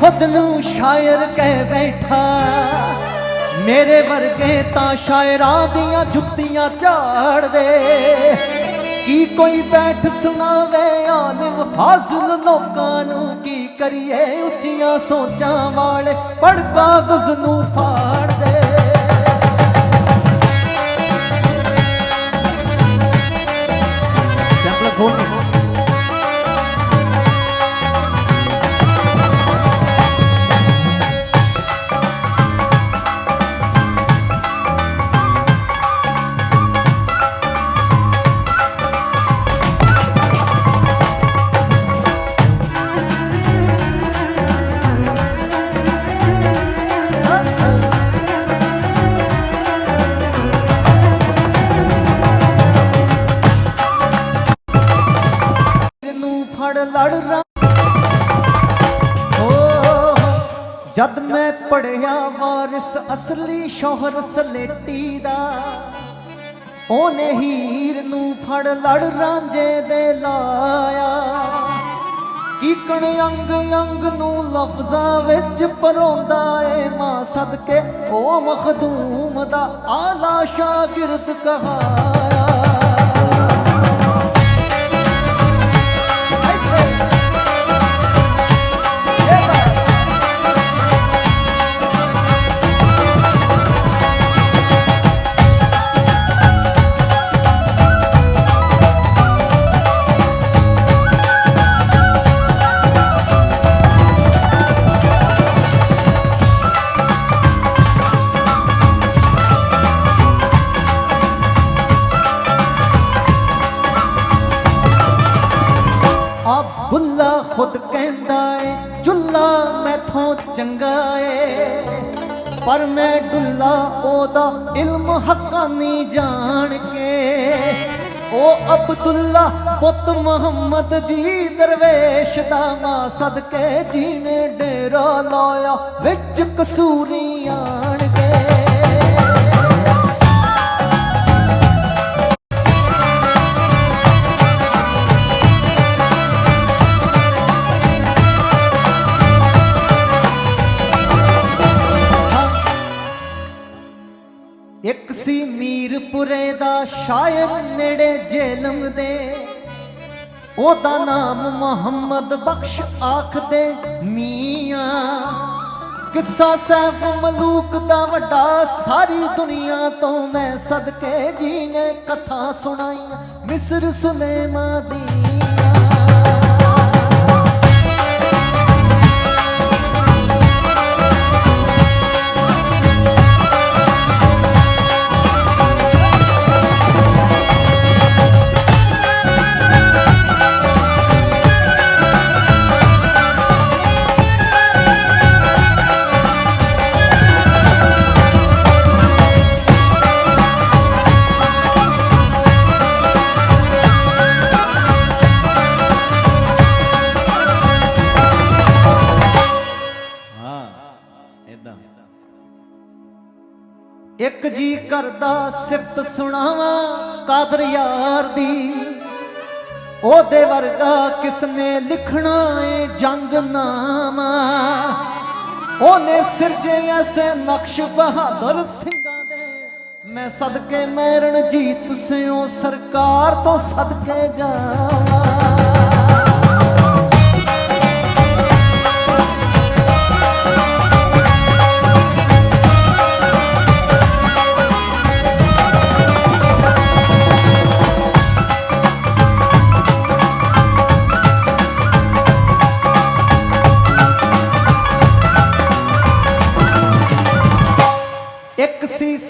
ਖੁਦ ਨੂੰ ਸ਼ਾਇਰ ਕਹਿ ਬੈਠਾ। ਮੇਰੇ ਵਰਗੇ ਤਾਂ ਸ਼ਾਇਰਾਂ ਦੀਆਂ ਜੁੱਤੀਆਂ ਝਾੜਦੇ ਕੀ ਕੋਈ ਬੈਠ ਸੁਣਾਵੇ ਆਲਿਮ ਫਾਜ਼ਲ, ਲੋਕਾਂ ਨੂੰ ਕੀ ਕਰੀਏ ਉੱਚੀਆਂ ਸੋਚਾਂ ਵਾਲੇ। ਪੜ ਕਾਗਜ਼ ਨੂੰ ਫਾੜਦੇ ਨੂੰ ਫੜ ਲੜ ਰਾਂ। ਜਦ ਮੈਂ ਪੜਿਆ ਵਾਰਿਸ ਅਸਲੀ ਸ਼ੋਹਰ ਸਲੇਟੀ ਦਾ, ਉਹਨੇ ਹੀਰ ਨੂੰ ਫੜ ਲੜ ਰਾਂਝੇ ਦੇ ਲਾਇਆ। ਕੀਕਣ ਅੰਗ ਅੰਗ ਨੂੰ ਲਫ਼ਜ਼ਾਂ ਵਿੱਚ ਪਰੋਂਦਾ ਏ ਮਾਂ ਸਦਕੇ, ਉਹ ਮਖਦੂਮ ਦਾ ਆਲਾ ਸ਼ਾਗਿਰਦ ਕਹਾ ਬੁੱਲਾ ਖੁਦ ਕਹਿੰਦਾ ਏ, ਜੁੱਲਾ ਮੈਥੋਂ ਚੰਗਾ ਏ। ਪਰ ਮੈਂ ਡੁੱਲਾ ਉਹਦਾ ਇਲਮ ਹੱਕਾਨੀ ਜਾਣ ਕੇ। ਉਹ ਅਬਦੁੱਲਾ ਪੁੱਤ ਮੁਹੰਮਦ ਜੀ ਦਰਵੇਸ਼ ਦਾ ਮਾਂ ਸਦਕੇ ਜੀ ਨੇ ਡੇਰਾ ਲਾਇਆ, ਵਿੱਚ ਕਸੂਰੀਆਂ ਮੀਰਪੁਰੇ ਦਾ ਸ਼ਾਇਰ ਨੇੜੇ ਜੇਲਮ ਦੇ। ਉਹਦਾ ਨਾਮ ਮੁਹੰਮਦ ਬਖਸ਼ ਆਖਦੇ ਮੀਆਂ। ਕਿੱਸਾ ਸੈਫ ਮਲੂਕ ਦਾ ਵੱਡਾ ਸਾਰੀ ਦੁਨੀਆ ਤੋਂ ਮੈਂ ਸਦਕੇ ਜੀ ਨੇ ਕਥਾ ਸੁਣਾਈਆਂ। ਮਿਸਰ ਸੁਲੇਮਾ ਦੀ ਇੱਕ ਜੀ ਕਰਦਾ ਸਿਫਤ ਸੁਣਾਵਾਂ ਕਾਦਰ ਯਾਰ ਦੀ। ਉਹਦੇ ਵਰਗਾ ਕਿਸਨੇ ਲਿਖਣਾ ਏ ਜੰਗ ਨਾਮਾ। ਉਹਨੇ ਸਿਰਜੇ ਐਸੇ ਨਕਸ਼ ਬਹਾਦਰ ਸਿੰਘਾਂ ਦੇ। ਮੈਂ ਸਦਕੇ ਮੈਂ ਰਣਜੀਤ ਸਿਓ ਸਰਕਾਰ ਤੋਂ ਸਦਕੇ ਜਾ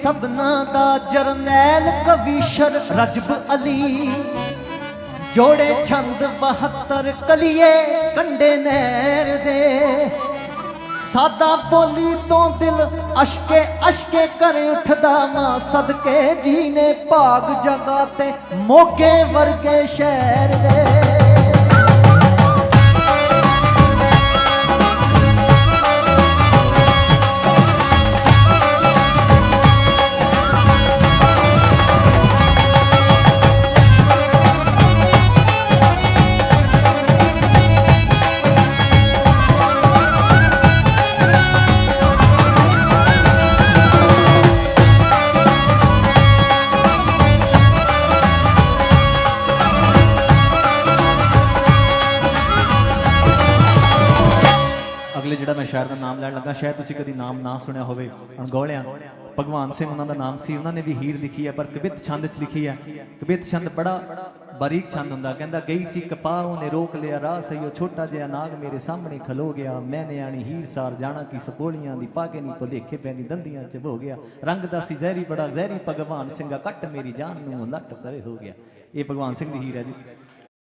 ਸਭਨਾ ਦਾ ਜਰਨੈਲ ਕਵੀਸ਼ਰ ਰਜਬ ਅਲੀ। ਜੋੜੇ ਛੰਦ 72 ਕਲੀਏ ਕੰਡੇ ਨਹਿਰ ਦੇ। ਸਾਦਾ ਬੋਲੀ ਤੋਂ ਦਿਲ ਅਸ਼ਕੇ ਅਸ਼ਕੇ ਕਰ ਉੱਠਦਾ ਮਾਂ ਸਦਕੇ। ਜੀ ਨੇ ਭਾਗ ਜਗਾ ਤੇ ਮੋਗੇ ਵਰਗੇ ਸ਼ਹਿਰ ਦੇ। ਜਿਹੜਾ ਮੈਂ ਸ਼ਾਇਰ ਦਾ ਨਾਮ ਲੈਣ ਲੱਗਾ, ਸ਼ਾਇਦ ਤੁਸੀਂ ਕਦੀ ਨਾਮ ਨਾ ਸੁਣਿਆ ਹੋਵੇ, ਅਣਗੌਲਿਆਂ। ਭਗਵਾਨ ਸਿੰਘ ਉਹਨਾਂ ਦਾ ਨਾਮ ਸੀ, ਉਹਨਾਂ ਨੇ ਵੀ ਹੀਰ ਲਿਖੀ ਹੈ, ਪਰ ਕਵਿਤ ਛੰਦ ਚ ਲਿਖੀ ਹੈ। ਕਵਿਤ ਛੰਦ ਬੜਾ ਬਾਰੀਕ ਛੰਦ ਹੁੰਦਾ, ਕਹਿੰਦਾ, ਗਈ ਸੀ ਕਪਾਹ, ਉਹਨੇ ਰੋਕ ਲਿਆ, ਰਾਹ ਸਈਓ ਛੋਟਾ ਜਿਹਾ ਨਾਗ ਮੇਰੇ ਸਾਹਮਣੇ ਖਲੋ ਗਿਆ। ਮੈਂ ਨਿਆਣੀ ਹੀਰ ਸਾਰ ਜਾਣਾ ਕੀ ਸਪੋਲੀਆਂ ਦੀ ਪਾ ਕੇ ਨਹੀਂ ਭੁਲੇਖੇ ਪੈਣੀ ਦੰਦੀਆਂ ਚ ਹੋ ਗਿਆ। ਰੰਗ ਦਾ ਸੀ ਜ਼ਹਿਰੀ, ਬੜਾ ਜ਼ਹਿਰੀ ਭਗਵਾਨ ਸਿੰਘਾ, ਕੱਟ ਮੇਰੀ ਜਾਨ ਨੂੰ ਲੱਟ ਪਰੇ ਹੋ ਗਿਆ। ਇਹ ਭਗਵਾਨ ਸਿੰਘ ਦੀ ਹੀਰ ਹੈ ਜੀ।